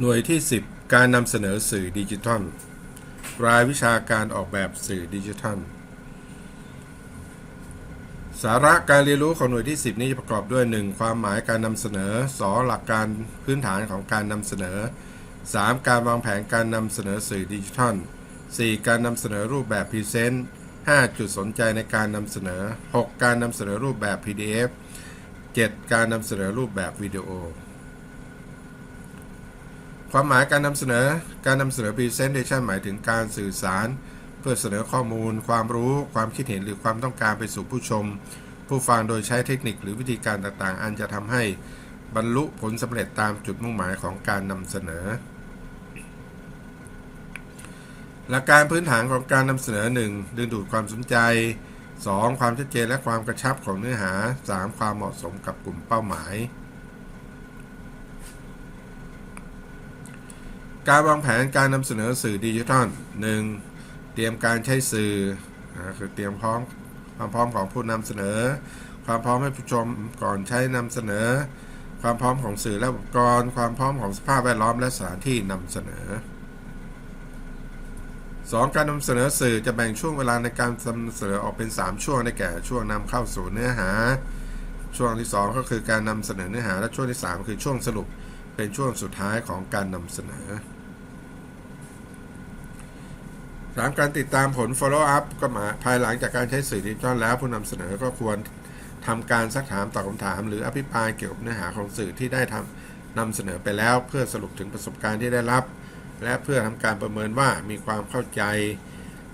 หน่วยที่ 10 การนำเสนอสื่อดิจิทัล รายวิชาการออกแบบสื่อดิจิทัล สาระการเรียนรู้ของหน่วยที่ 10 นี้จะประกอบด้วย 1. ความหมายการนำเสนอ 2. หลักการพื้นฐานของการนำเสนอ 3. การวางแผนการนำเสนอสื่อดิจิทัล 4. การนำเสนอรูปแบบพรีเซนต์ 5. จุดสนใจในการนำเสนอ 6. การนำเสนอรูปแบบ PDF 7. การนำเสนอรูปแบบวิดีโอ ความหมายการนำเสนอการนำเสนอ Presentation หมายถึงการสื่อสาร เพื่อเสนอข้อมูล ความรู้ ความคิดเห็นหรือความต้องการไปสู่ผู้ชม ผู้ฟังโดยใช้เทคนิคหรือวิธีการต่างๆ อันจะทำให้บรรลุผลสำเร็จตามจุดมุ่งหมายของการนำเสนอ หลักการพื้นฐานของการนำเสนอ 1. ดึงดูดความสนใจ 2. ความชัดเจนและความกระชับของเนื้อหา 3. ความเหมาะสมกับกลุ่มเป้าหมาย การวางแผนการนำเสนอสื่อดิจิทัล 1. เตรียมการใช้สื่อคือเตรียมพร้อมความพร้อมของผู้นำเสนอ ความพร้อมให้ผู้ชมก่อนใช้นำเสนอ ความพร้อมของสื่อและอุปกรณ์ ความพร้อมของสภาพแวดล้อมและสถานที่นำเสนอ 2. การนำเสนอสื่อจะแบ่งช่วงเวลาในการนำเสนอออกเป็น 3 ช่วงได้แก่ช่วงนำเข้าสู่เนื้อหา ช่วงที่ 2 ก็คือการนำเสนอเนื้อหาและช่วงที่ 3 คือช่วงสรุป เป็นช่วงสุดท้ายของการนำเสนอ 3. การติดตามผล follow up ก็มาภายหลังจากการใช้สื่อดิจิทัลแล้วผู้นำเสนอก็ควรทำการซักถามตอบคำถาม หรืออภิปรายเกี่ยวกับเนื้อหาของสื่อที่ได้ทำนำเสนอไปแล้ว เพื่อสรุปถึงประสบการณ์ที่ได้รับ และเพื่อทำการประเมินว่ามีความเข้าใจ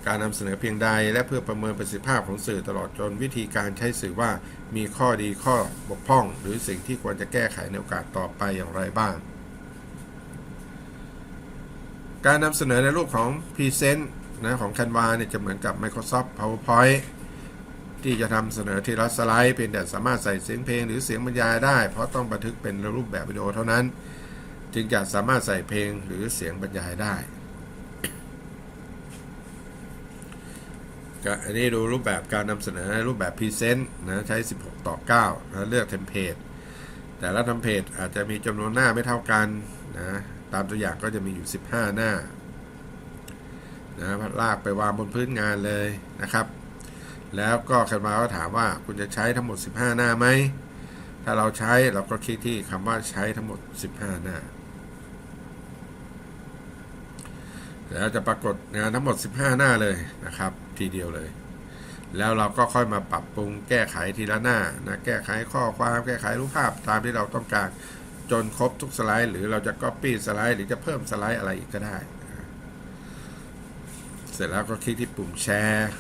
การนำเสนอเพียงใด และเพื่อประเมินประสิทธิภาพของสื่อตลอดจนวิธีการใช้สื่อว่ามีข้อดีข้อบกพร่อง หรือสิ่งที่ควรจะแก้ไขในโอกาสต่อไปอย่างไรบ้าง การนำเสนอในรูปของ Present นะของ Canva เนี่ยจะเหมือนกับ Microsoft PowerPoint ที่จะทำเสนอทีละสไลด์เพียงแต่สามารถใส่เสียงเพลงหรือเสียงบรรยายได้ เพราะต้องบันทึกเป็นรูปแบบวิดีโอเท่านั้น จึงจะสามารถใส่เพลงหรือเสียงบรรยายได้ อันนี้ดูรูปแบบการนำเสนอรูปแบบพรีเซนต์นะใช้ 16 ต่อ9นะเลือกเทมเพลตแต่ละเทมเพลตอาจจะมีจำนวนหน้าไม่เท่ากันนะตามตัวอย่างก็จะมีอยู่ 15 หน้านะลากไปวางบนพื้นงานเลยนะครับ แล้วก็คันมาก็ถามว่าคุณจะใช้ทั้งหมด 15 หน้าไหม ถ้าเราใช้เราก็คลิกที่คำว่าใช้ทั้งหมด 15 หน้า แล้วจะปรากฏงานทั้งหมด 15 หน้าเลยนะครับ ทีเดียวเลย แล้วเราก็ค่อยมาปรับปรุงแก้ไขทีละหน้านะแก้ไขข้อความแก้ไขรูปภาพตามที่เราต้องการจนครบทุกสไลด์ หรือเราจะ Copy สไลด์หรือจะเพิ่มสไลด์อะไรอีกก็ได้ เสร็จแล้วก็คลิกที่ปุ่มแชร์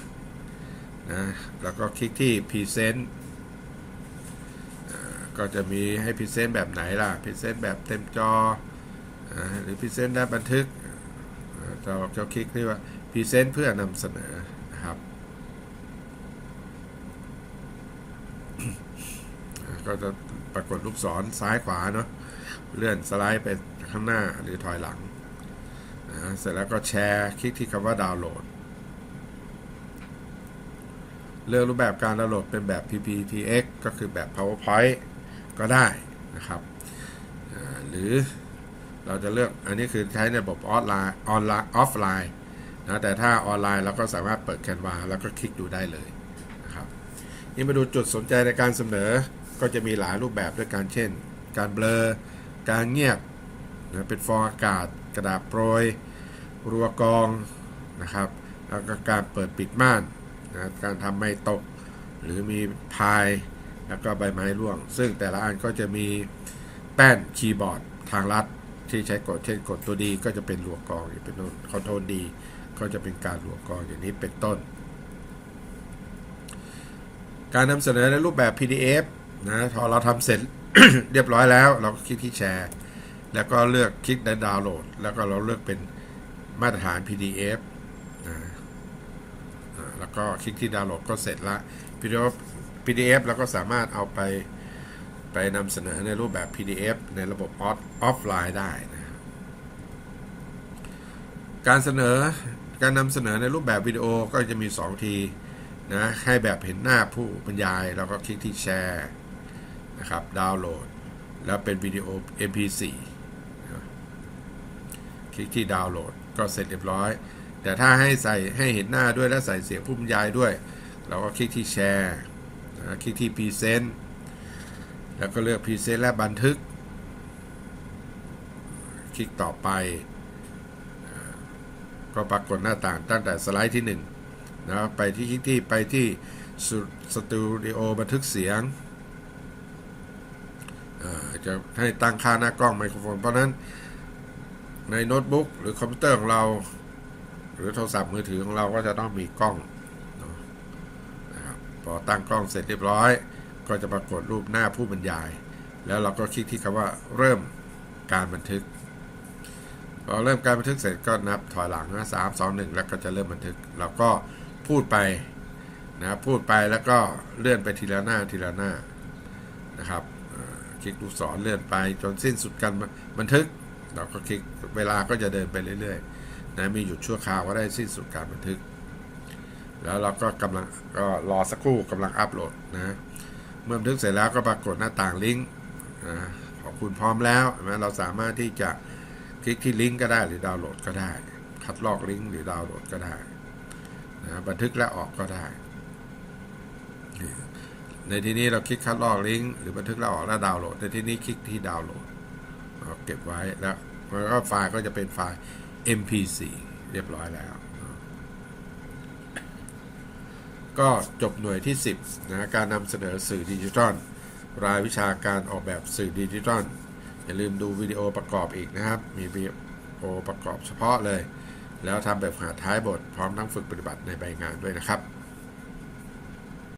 นะแล้วก็คลิกที่ Present ก็จะมีให้พรีเซนต์แบบไหนล่ะพรีเซนต์แบบเต็มจอหรือพรีเซนต์ด้บันทึก เราจะคลิกที่ว่าพรีเซนต์เพื่อนำเสนอนะครับ ก็จะปรากฏลูกศรซ้ายขวาเนาะเลื่อนสไลด์ไปข้างหน้าหรือถอยหลังอ่าเสร็จแล้วก็แชร์คลิกที่คำว่าดาวน์โหลด เลือกรูปแบบการดาวน์โหลดเป็นแบบ PPTX ก็คือแบบ PowerPoint ก็ได้นะครับหรือ เราจะเลือกอันนี้คือใช้ในระบบออนไลน์ออนไลน์ออฟไลน์นะแต่ถ้าออนไลน์เราก็สามารถเปิด Canva แล้วก็คลิกดูได้เลยนะครับนี่มาดูจุดสนใจในการเสนอก็จะมีหลายรูปแบบด้วยกันเช่น การเบลอ การเงียบนะเป็นฟองอากาศ กระดาษโปรย รัวกรองนะครับแล้วก็การเปิดปิดม่านนะการทำไม่ตก หรือมีพายแล้วก็ใบไม้ร่วง ซึ่งแต่ละอันก็จะมีแป้นคีย์บอร์ดทางลัด ที่ใช้กดเช่นกดตัวดีก็จะเป็นรัวกองอย่างเป็นต้นคอนโทรลดีก็จะเป็นการรัวกองอย่างนี้เป็นต้น การนำเสนอในรูปแบบ PDF นะพอเราทำเสร็จเรียบร้อยแล้ว เราก็คลิกที่แชร์ แล้วก็เลือกคลิกในดาวน์โหลด แล้วก็เราเลือกเป็นมาตรฐาน PDF นะอ่าแล้วก็คลิกที่ดาวน์โหลดก็เสร็จละ PDF PDF แล้วก็สามารถเอาไป ไปนำเสนอในรูปแบบ PDF ในระบบออฟไลน์ได้นะครับการเสนอการนำเสนอในรูปแบบวิดีโอก็จะมี 2 ทีนะให้แบบเห็นหน้าผู้บรรยายเราก็คลิกที่แชร์นะครับดาวน์โหลด แล้วเป็นวิดีโอ MP4 คลิกที่ดาวน์โหลดก็เสร็จเรียบร้อย แต่ถ้าให้ใส่ให้เห็นหน้าด้วยและใส่เสียงผู้บรรยายด้วย เราก็คลิกที่แชร์คลิกที่พรีเซนต์ แล้วก็เลือกพรีเซตและบันทึก คลิกต่อไป ก็ปรากฏหน้าต่างตั้งแต่สไลด์ที่1นะไปที่คลิกที่ไปที่สตูดิโอบันทึกเสียงจะให้ตั้งค่าหน้ากล้องไมโครโฟน เพราะนั้นในโน้ตบุ๊กหรือคอมพิวเตอร์ของเรา หรือโทรศัพท์มือถือของเราก็จะต้องมีกล้องนะครับพอตั้งกล้องเสร็จเรียบร้อย ก็จะปรากฏรูปหน้าผู้บรรยาย แล้วเราก็คลิกที่คำว่าเริ่มการบันทึกพอเริ่มการบันทึกเสร็จก็นับถอยหลังนะสามสองหนึ่งแล้วก็จะเริ่มบันทึกเราก็พูดไปนะพูดไปแล้วก็เลื่อนไปทีละหน้าทีละหน้านะครับคลิกลูกศรเลื่อนไปจนสิ้นสุดการบันทึก เราก็คลิกเวลาก็จะเดินไปเรื่อยๆนะมีหยุดชั่วคราวก็ได้สิ้นสุดการบันทึก แล้วเราก็กำลังก็รอสักครู่กำลังอัปโหลดนะ เมื่อบันทึกเสร็จแล้วก็ปรากฏหน้าต่างลิงก์นะขอบคุณพร้อมแล้วนะเราสามารถที่จะคลิกที่ลิงก์ก็ได้หรือดาวน์โหลดก็ได้ คัดลอกลิงก์หรือดาวน์โหลดก็ได้นะบันทึกและออกก็ได้ ในที่นี้เราคลิกคัดลอกลิงก์หรือบันทึกและออกและดาวน์โหลด ในที่นี้คลิกที่ดาวน์โหลดเราเก็บไว้แล้วแล้วก็ไฟล์ก็จะเป็นไฟล์ mp4 เรียบร้อยแล้ว ก็จบหน่วยที่ 10นะการนำเสนอสื่อดิจิทัลรายวิชาการออกแบบสื่อดิจิทัลอย่าลืมดูวิดีโอประกอบอีกนะครับ มีวิดีโอประกอบเฉพาะเลย แล้วทำแบบหาท้ายบทพร้อมทั้งฝึกปฏิบัติในใบงานด้วยนะครับ